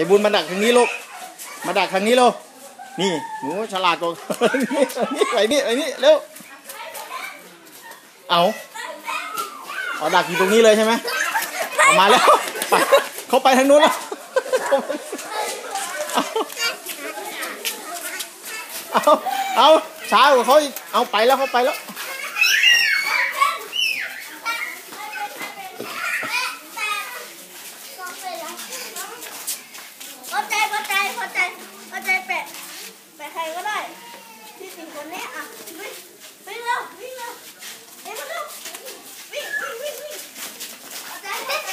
ยายบุญมาดักทางนี้ลูก มาดักทางนี้ลูก นี่หนูฉลาดกว่านี่ไปนี่ไปนี่เร็ว เอาเอาดักอยู่ตรงนี้เลยใช่ไหมเอามาแล้วไปเขาไปทางนู้นแล้วเอาเอาเช้ากว่าเขาอีก เอาไปแล้วเขาไปแล้ว พอใจพอใจพอใจพอใจแปะแปะใครก็ได้ ที่สี่คนนี้อะวิ่งวิ่งเร็ววิ่งเร็วเร็วเร็ววิ่งวิ่งวิ่งวิ่งพอใจพอใจ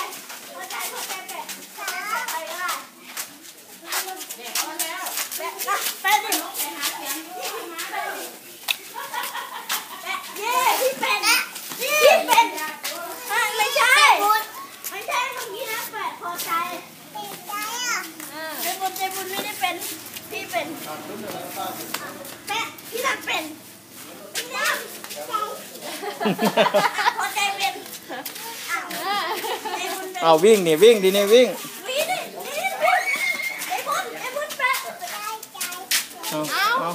พอใจพอใจแปะพอใจแปะใครก็ได้แปะนะแปะดิแปะดิแปะเย้พี่เป็นพี่เป็นอะไม่ใช่ไม่ใช่เมื่อกี้นะแปะพอใจ เจบุญเจบุญไม่ได้เป็น พี่เป็นแม่พี่รักเป็นพี่รักพอใจเป็ นอ้าวเจบุญเป็นเอาวิ่งนี่วิ่งดีนี่วิ่ง วิ่งดิวิ่งวิ่งเจบุญเจบุญเป็น เอา